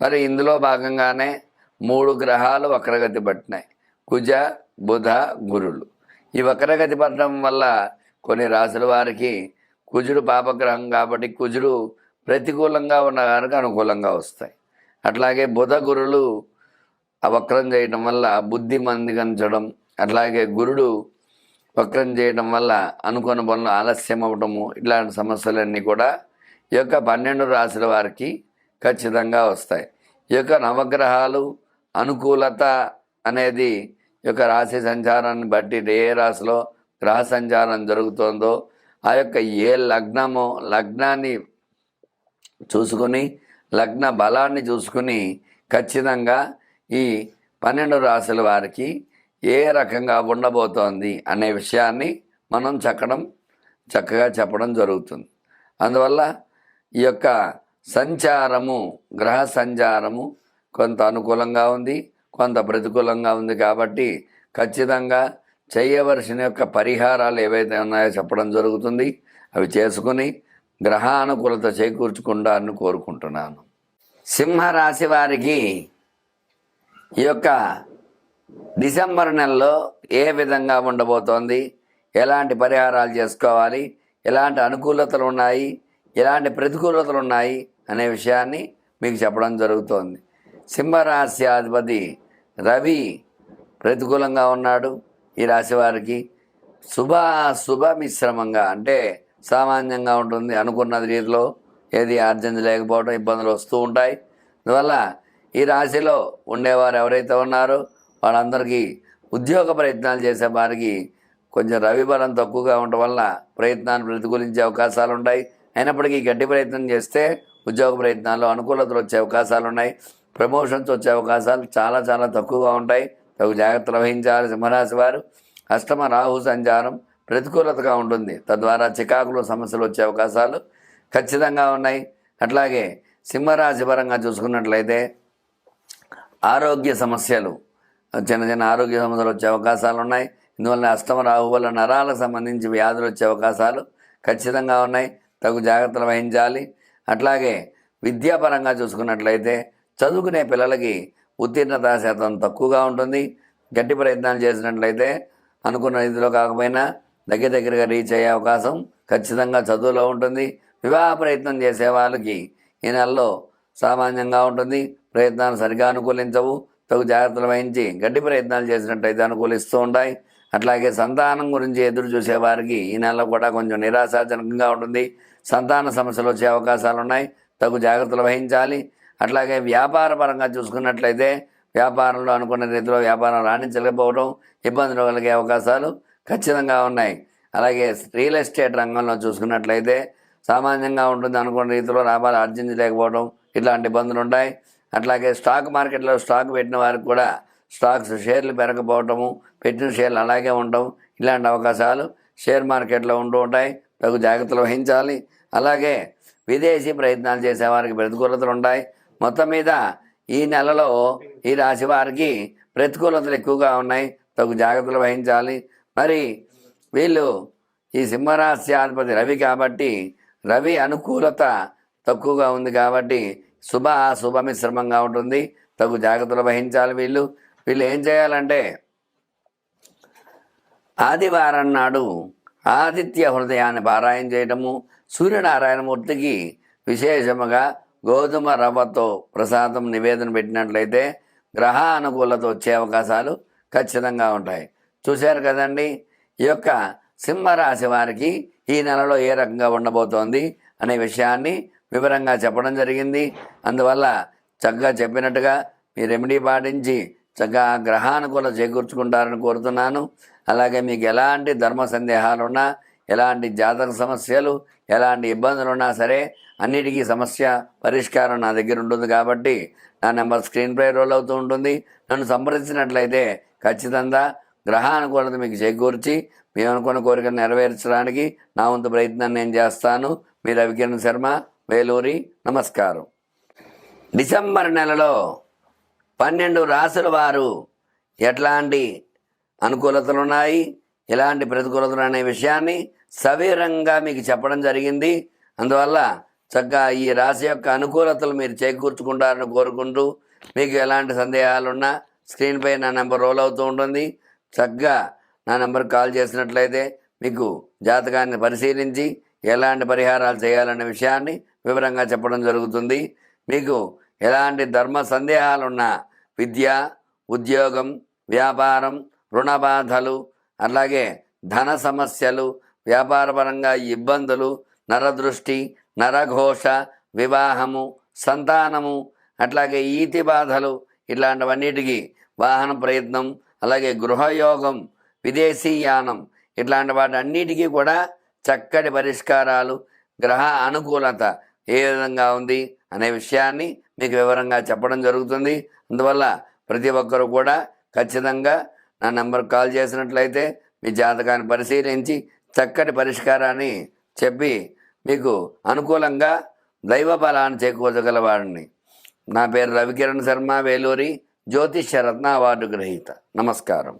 మరి ఇందులో భాగంగానే మూడు గ్రహాలు వక్రగతి పట్టినాయి. కుజ బుధ గురులు ఈ వక్రగతి పట్టడం వల్ల కొన్ని రాసుల వారికి కుజుడు పాపగ్రహం కాబట్టి కుజుడు ప్రతికూలంగా ఉన్న కనుక అనుకూలంగా వస్తాయి. అట్లాగే బుధ గురులు ఆ వక్రం చేయడం వల్ల బుద్ధి మందిగించడం అట్లాగే గురుడు వక్రం చేయడం వల్ల అనుకున్న పనులు ఆలస్యం అవ్వడము ఇట్లాంటి సమస్యలన్నీ కూడా ఈ యొక్క పన్నెండు రాశుల వారికి ఖచ్చితంగా వస్తాయి. ఈ యొక్క నవగ్రహాలు అనుకూలత అనేది ఈ యొక్క రాశి సంచారాన్ని బట్టి ఏ రాశిలో గ్రహ సంచారం జరుగుతుందో ఆ యొక్క ఏ లగ్నమో లగ్నాన్ని చూసుకుని లగ్న బలాన్ని చూసుకుని ఖచ్చితంగా ఈ పన్నెండు రాశుల వారికి ఏ రకంగా ఉండబోతోంది అనే విషయాన్ని మనం చక్కడం చక్కగా చెప్పడం జరుగుతుంది. అందువల్ల ఈ యొక్క సంచారము గ్రహ సంచారము కొంత అనుకూలంగా ఉంది కొంత ప్రతికూలంగా ఉంది కాబట్టి ఖచ్చితంగా చేయవలసిన యొక్క పరిహారాలు ఏవైతే ఉన్నాయో చెప్పడం జరుగుతుంది. అవి చేసుకుని గ్రహానుకూలత చేకూర్చుకుంటారని కోరుకుంటున్నాను. సింహరాశి వారికి ఈ యొక్క డిసెంబర్ నెలలో ఏ విధంగా ఉండబోతోంది? ఎలాంటి పరిహారాలు చేసుకోవాలి? ఎలాంటి అనుకూలతలు ఉన్నాయి? ఎలాంటి ప్రతికూలతలు ఉన్నాయి అనే విషయాన్ని మీకు చెప్పడం జరుగుతోంది. సింహరాశ్యాధిపతి రవి ప్రతికూలంగా ఉన్నాడు. ఈ రాశి వారికి శుభ శుభ మిశ్రమంగా అంటే సామాన్యంగా ఉంటుంది అనుకున్న రీతిలో ఏది ఆర్జన లేకపోవడం ఇబ్బందులు వస్తూ ఉంటాయి. అందువల్ల ఈ రాశిలో ఉండేవారు ఎవరైతే ఉన్నారో వాళ్ళందరికీ ఉద్యోగ ప్రయత్నాలు చేసే వారికి కొంచెం రవి బలం తక్కువగా ఉండటం వల్ల ప్రయత్నాన్ని ప్రతికూలించే అవకాశాలు ఉంటాయి అయినప్పటికీ గట్టి ప్రయత్నం చేస్తే ఉద్యోగ ప్రయత్నాల్లో అనుకూలతలు వచ్చే అవకాశాలు ఉన్నాయి. ప్రమోషన్స్ వచ్చే అవకాశాలు చాలా చాలా తక్కువగా ఉంటాయి. తగు జాగ్రత్తలు వహించాలి సింహరాశి వారు. అష్టమ రాహు సంచారం ప్రతికూలతగా ఉంటుంది. తద్వారా చికాకులు సమస్యలు వచ్చే అవకాశాలు ఖచ్చితంగా ఉన్నాయి. అట్లాగే సింహరాశి పరంగా చూసుకున్నట్లయితే ఆరోగ్య సమస్యలు చిన్న చిన్న ఆరోగ్య సమస్యలు వచ్చే అవకాశాలు ఉన్నాయి. ఇందువల్ల అష్టమ రాహు వల్ల నరాలకు సంబంధించి వ్యాధులు వచ్చే అవకాశాలు ఖచ్చితంగా ఉన్నాయి. తగు జాగ్రత్తలు వహించాలి. అట్లాగే విద్యాపరంగా చూసుకున్నట్లయితే చదువుకునే పిల్లలకి ఉత్తీర్ణత శాతం తక్కువగా ఉంటుంది. గట్టి ప్రయత్నాలు చేసినట్లయితే అనుకున్న రీతిలో కాకపోయినా దగ్గర దగ్గరగా రీచ్ అయ్యే అవకాశం ఖచ్చితంగా చదువులో ఉంటుంది. వివాహ ప్రయత్నం చేసే వాళ్ళకి ఈ నెలలో సామాన్యంగా ఉంటుంది. ప్రయత్నాలు సరిగా అనుకూలించవు. తగు జాగ్రత్తలు వహించి గట్టి ప్రయత్నాలు చేసినట్టయితే అనుకూలిస్తూ ఉంటాయి. అట్లాగే సంతానం గురించి ఎదురు చూసేవారికి ఈ నెలలో కూడా కొంచెం నిరాశాజనకంగా ఉంటుంది. సంతాన సమస్యలు వచ్చే అవకాశాలు ఉన్నాయి. తగు జాగ్రత్తలు వహించాలి. అట్లాగే వ్యాపార పరంగా చూసుకున్నట్లయితే వ్యాపారంలో అనుకున్న రీతిలో వ్యాపారం రాణించలేకపోవడం ఇబ్బందులు కలిగే అవకాశాలు ఖచ్చితంగా ఉన్నాయి. అలాగే రియల్ ఎస్టేట్ రంగంలో చూసుకున్నట్లయితే సామాన్యంగా ఉంటుంది అనుకున్న రీతిలో లాభాలు ఆర్జించలేకపోవడం ఇట్లాంటి ఇబ్బందులు ఉంటాయి. అట్లాగే స్టాక్ మార్కెట్లో స్టాక్ పెట్టిన వారికి కూడా స్టాక్స్ షేర్లు పెరగకపోవటము పెట్టిన షేర్లు అలాగే ఉండటం ఇలాంటి అవకాశాలు షేర్ మార్కెట్లో ఉంటూ ఉంటాయి. తగు జాగ్రత్తలు వహించాలి. అలాగే విదేశీ ప్రయత్నాలు చేసేవారికి ప్రతికూలతలు ఉంటాయి. మొత్తం మీద ఈ నెలలో ఈ రాశి వారికి ప్రతికూలతలు ఎక్కువగా ఉన్నాయి. తగు జాగ్రత్తలు వహించాలి. మరి వీళ్ళు ఈ సింహరాశ్యాధిపతి రవి కాబట్టి రవి అనుకూలత తక్కువగా ఉంది కాబట్టి శుభ అశుభ మిశ్రమంగా ఉంటుంది. తగు జాగ్రత్తలు వహించాలి వీళ్ళు. వీళ్ళు ఏం చేయాలంటే ఆదివారం నాడు ఆదిత్య హృదయాన్ని పారాయణ చేయటము సూర్యనారాయణమూర్తికి విశేషముగా గోధుమ రవ్వతో ప్రసాదం నివేదన పెట్టినట్లయితే గ్రహ అనుకూలత వచ్చే అవకాశాలు ఖచ్చితంగా ఉంటాయి. చూశారు కదండి ఈ యొక్క సింహరాశి వారికి ఈ నెలలో ఏ రకంగా ఉండబోతోంది అనే విషయాన్ని వివరంగా చెప్పడం జరిగింది. అందువల్ల చక్కగా చెప్పినట్టుగా మీ రెమెడీ పాటించి చక్కగా గ్రహానుకూల చేకూర్చుకుంటారని కోరుతున్నాను. అలాగే మీకు ఎలాంటి ధర్మ సందేహాలు ఉన్నా ఎలాంటి జాతక సమస్యలు ఎలాంటి ఇబ్బందులు ఉన్నా సరే అన్నిటికీ సమస్య పరిష్కారం నా దగ్గర ఉంటుంది కాబట్టి నా నెంబర్ స్క్రీన్ పై రోల్ అవుతూ ఉంటుంది. నన్ను సంప్రదించినట్లయితే ఖచ్చితంగా గ్రహానుకూలత మీకు చేకూర్చి మేము అనుకున్న కోరికను నెరవేర్చడానికి నా వంతు ప్రయత్నం నేను చేస్తాను. మీ రవికిరణ్ శర్మ వేలూరి నమస్కారం. డిసెంబర్ నెలలో పన్నెండు రాసుల వారు ఎట్లాంటి అనుకూలతలు ఉన్నాయి ఎలాంటి ప్రతికూలతలు అనే విషయాన్ని సవీరంగా మీకు చెప్పడం జరిగింది. అందువల్ల చక్కగా ఈ రాశి యొక్క అనుకూలతలు మీరు చేకూర్చుకుంటారని కోరుకుంటూ మీకు ఎలాంటి సందేహాలున్నా స్క్రీన్పై నా నెంబర్ రోల్ అవుతూ ఉంటుంది. చక్కగా నా నెంబర్ కాల్ చేసినట్లయితే మీకు జాతకాన్ని పరిశీలించి ఎలాంటి పరిహారాలు చేయాలనే విషయాన్ని వివరంగా చెప్పడం జరుగుతుంది. మీకు ఎలాంటి ధర్మ సందేహాలున్నా విద్య ఉద్యోగం వ్యాపారం రుణ బాధలు అలాగే ధన సమస్యలు వ్యాపారపరంగా ఇబ్బందులు నరదృష్టి నరఘోష వివాహము సంతానము అట్లాగే ఈతి బాధలు ఇట్లాంటివన్నిటికీ వాహన ప్రయత్నం అలాగే గృహయోగం విదేశీయానం ఇట్లాంటి వాటి అన్నిటికీ కూడా చక్కటి పరిష్కారాలు గ్రహ అనుకూలత ఏ విధంగా ఉంది అనే విషయాన్ని మీకు వివరంగా చెప్పడం జరుగుతుంది. అందువల్ల ప్రతి ఒక్కరూ కూడా ఖచ్చితంగా నా నెంబర్ కాల్ చేసినట్లయితే మీ జాతకాన్ని పరిశీలించి చక్కటి పరిష్కారాన్ని చెప్పి మీకు అనుకూలంగా దైవ బలాన్ని చేకూర్చగలవాడిని నా పేరు రవికిరణ్ శర్మ వేలూరి జ్యోతిష్య రత్న అవార్డు గ్రహీత. నమస్కారం.